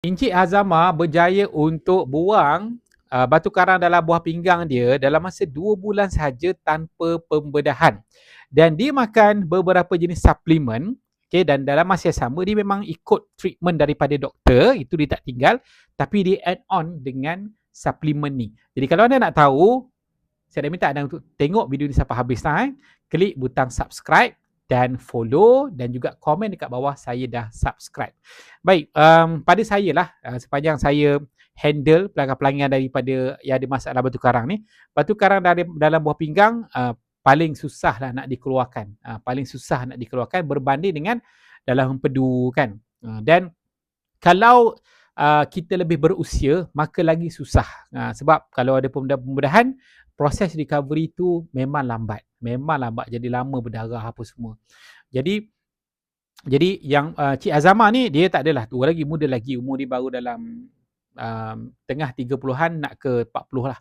Encik Azama berjaya untuk buang uh, batu karang dalam buah pinggang dia dalam masa 2 bulan sahaja tanpa pembedahan. Dan dia makan beberapa jenis suplemen okay, dan dalam masa yang sama dia memang ikut treatment daripada doktor, itu dia tak tinggal tapi dia add on dengan suplemen ni. Jadi kalau anda nak tahu, saya dah minta anda untuk tengok video ni sampai habis lah. Eh. Klik butang subscribe dan follow dan juga komen dekat bawah saya dah subscribe. Baik, um, pada saya lah uh, sepanjang saya handle pelanggan-pelanggan daripada yang ada masalah batu karang ni, batu karang dari dalam buah pinggang uh, paling susah lah nak dikeluarkan. Uh, paling susah nak dikeluarkan berbanding dengan dalam empedu kan. Uh, dan kalau uh, kita lebih berusia, maka lagi susah. Uh, sebab kalau ada pembedahan, proses recovery tu memang lambat memang lambat jadi lama berdarah apa semua. Jadi jadi yang uh, Cik Azama ni dia tak adalah tua lagi, muda lagi, umur dia baru dalam um, tengah 30-an nak ke 40 lah.